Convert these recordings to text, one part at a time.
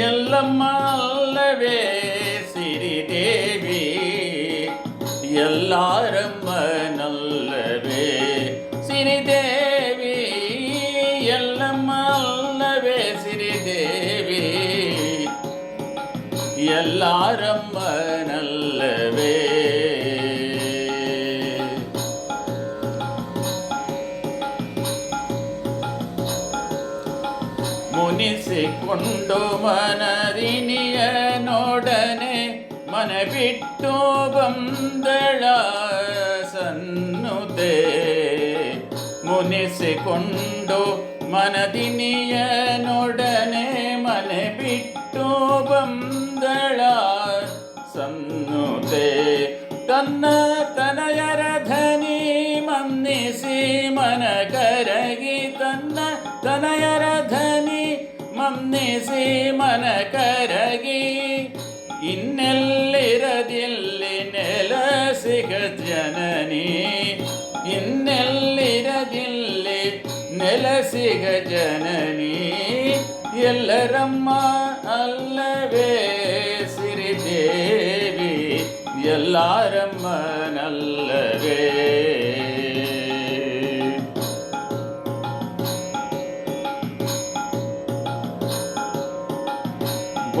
எல்லம்மா அல்லவே சிறிதேவி எல்லாரம்ம நல்லவே. சிறிதேவி எல்லம்மா அல்லவே சிறிதேவி எல்லாரம்ம நல்ல ಮುನಿಸಿಕೊಂಡು ಮನದಿನಿಯ ನೋಡನೆ ಮನ ಬಿಟ್ಟು ಬಂದಳ ಸನ್ನುದೆ ಮುನಿಸಿಕೊಂಡು ಮನದಿನಿಯ ನೋಡನೆ ಮನೆ ಬಿಟ್ಟು ಬಂದಳ ಸನ್ನುದೆ ತನ್ನ ತನಯರ ಧನಿ ಮನ್ನಿಸಿ ಮನ ಕರಗಿ ತನ್ನ ತನಯರ ಧನಿ ಮನ್ನಿಸಿ ಮನ ಕರಗಿ ಇನ್ನೆಲ್ಲಿರದಿಲ್ಲಿ ನೆಲಸಿಗ ಜನನಿ ಇನ್ನೆಲ್ಲಿರದಿಲ್ಲಿ ನೆಲಸಿಗ ಜನನಿ ಎಲ್ಲರಮ್ಮ ಅಲ್ಲವೇ ಸಿರಿದೇವಿ ಎಲ್ಲಾರಮ್ಮನಲ್ಲವೇ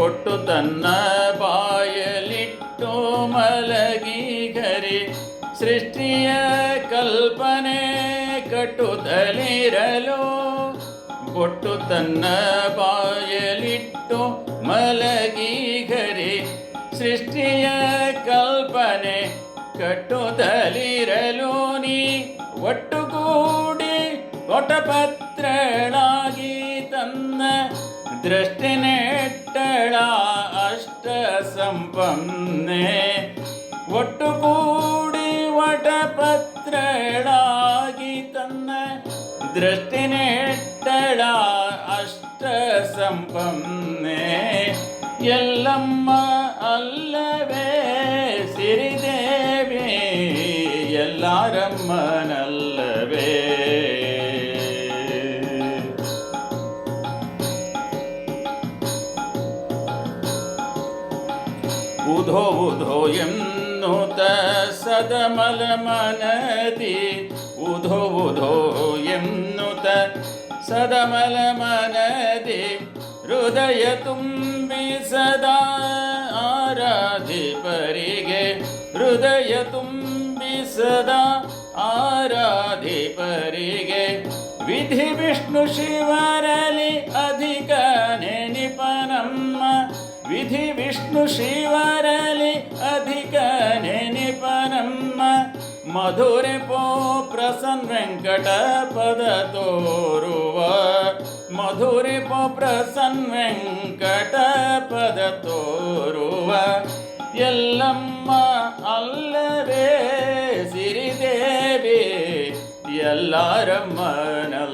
ಕೊಟ್ಟು ತನ್ನ ಬಾಯಲಿಟ್ಟು ಮಲಗಿ ಗರಿ ಸೃಷ್ಟಿಯ ಕಲ್ಪನೆ ಕಟ್ಟುತ್ತಲಿರಲು ಕೊಟ್ಟು ತನ್ನ ಬಾಯಲಿಟ್ಟು ಮಲಗಿ ಗರಿ ಸೃಷ್ಟಿಯ ಕಲ್ಪನೆ ಕಟ್ಟುತ್ತಲಿರಲು ನೀ ಒಟ್ಟುಗೂಡಿ ಕೊಟಪತ್ರಳಾಗಿ ತನ್ನ ದೃಷ್ಟಿ ನೆಟ್ಟಳ ಅಷ್ಟ ಸಂಪನ್ನೆ ಒಟ್ಟುಗೂಡಿ ವಟಪತ್ರಳಾಗಿ ತನ್ನ ದೃಷ್ಟಿ ನೆಟ್ಟಳ ಅಷ್ಟ ಸಂಪನ್ನೆ ಎಲ್ಲಮ್ಮ ಅಲ್ಲವೇ ಸಿರಿದೇವಿ ಎಲ್ಲಾರಮ್ಮನಲ್ಲವೇ ಉಧೋ ಉಧೋ ಎನ್ನುತ್ತ ಸದಮಲ ಮನದಿ ಉಧೋ ಉಧೋ ಎನ್ನುತ್ತ ಸದಮಲ ಮನದಿ ಹೃದಯ ತುಂಬಿ ಸದಾ ಆರಾಧಿಪರಿಗೆ. ಹೃದಯ ತುಂಬಿ ಸದಾ ಆರಾಧಿಪರಿಗೆ. ವಿಧಿ ವಿಷ್ಣು ಶಿವರಲಿ ಅಧಿಕ ವಿಧಿ ವಿಷ್ಣು ಶಿವರಲಿ ಅಧಿಕ ನೆನಿಪನಮ್ಮ ಮಧುರೆ ಪೋ ಪ್ರಸನ್ ವೆಂಕಟ ಪದ ತೋರುವ. ಮಧುರೆ ಪೋ ಪ್ರಸನ್ ವೆಂಕಟ ಪದ ತೋರುವ. ಎಲ್ಲಮ್ಮ ಅಲ್ಲವೇ ಸಿರಿದೇವಿ ಎಲ್ಲಾರಮ್ಮನಲ್ಲವೇ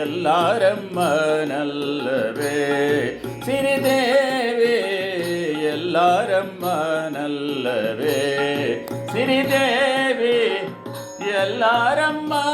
எல்லாரம்ம நல்லவே சிறிதேவே எல்லாரம்ம நல்லவே சிறிதேவி எல்லாரம்மா